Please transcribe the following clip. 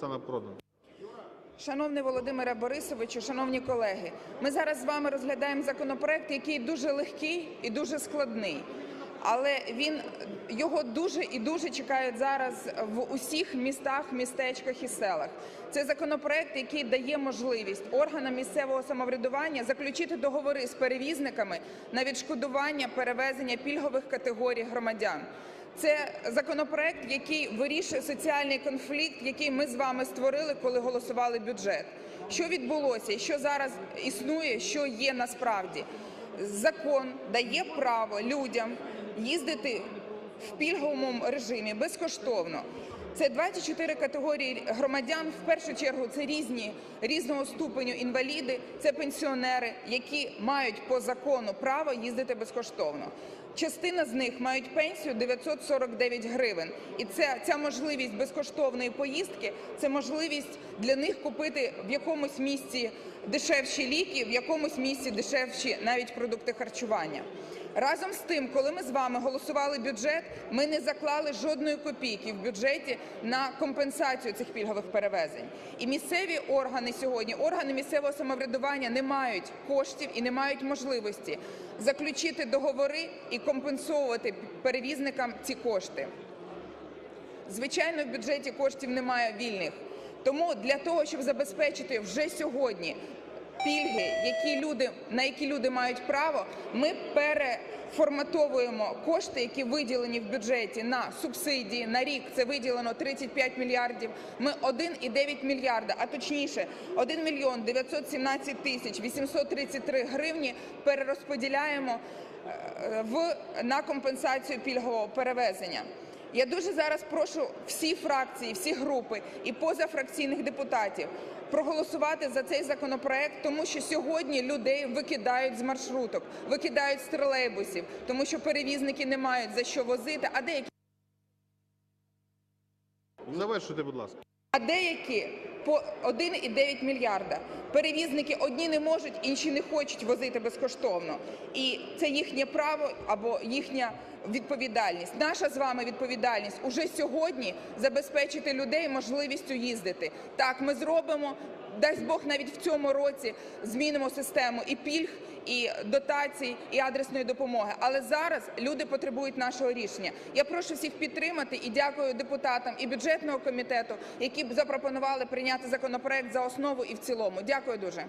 саме продано. Шановний Володимире Борисовичу, шановні колеги, ми зараз з вами розглядаємо законопроект, який дуже легкий і дуже складний. Але він його дуже і дуже чекають зараз в усіх містах, містечках і селах. Це законопроект, який дає можливість органам місцевого самоврядування заключити договори з перевізниками на відшкодування перевезення пільгових категорій громадян. Це законопроект, який вирішує соціальний конфлікт, який ми з вами створили, коли голосували бюджет. Що відбулося що зараз існує, що є насправді. Закон дає право людям їздити в пільговому режимі безкоштовно. Це 24 категорії громадян. В першу чергу це різні різного ступеню інваліди, це пенсіонери, які мають по закону право їздити безкоштовно. Частина з них мають пенсію 949 гривень, і це ця можливість безкоштовної поїздки це можливість для них купити в якомусь місці дешевші ліки, в якомусь місці дешевші навіть продукти харчування. Разом з тим, коли ми з вами голосували бюджет, ми не заклали жодної копійки в бюджеті на компенсацію цих пільгових перевезень. І місцеві органи сьогодні, органи місцевого самоврядування не мають коштів і не мають можливості заключити договори і компенсовувати перевізникам ці кошти. Звичайно, в бюджеті коштів немає вільних. Тому для того, щоб забезпечити вже сьогодні пільги, які люди, на які люди мають право, ми переформатовуємо кошти, які виділені в бюджеті на субсидії. На рік це виділено 35 мільярдів. Ми 1,9 мільярда, а точніше 1 мільйон 917 тисяч 833 гривні перерозподіляємо е, в на компенсацію пільгового перевезення. Я дуже зараз прошу всі фракції, всі групи і позафракційних депутатів проголосувати за цей законопроект, тому що сьогодні людей викидають з маршруток, викидають з тролейбусів, тому що перевізники не мають за що возити, а деякі Завершуйте, будь ласка. а деякі по 1,9 мільярда. Перевізники одні не можуть, інші не хочуть возити безкоштовно. І це їхнє право або їхня відповідальність. Наша з вами відповідальність уже сьогодні забезпечити людей можливістю їздити. Так, ми зробимо. Дасть Бог навіть в цьому році змінимо систему і пільг, і дотацій, і адресної допомоги. Але зараз люди потребують нашого рішення. Я прошу всіх підтримати і дякую депутатам і бюджетного комітету, які запропонували прийняти законопроект за основу і в цілому. Дякую дуже.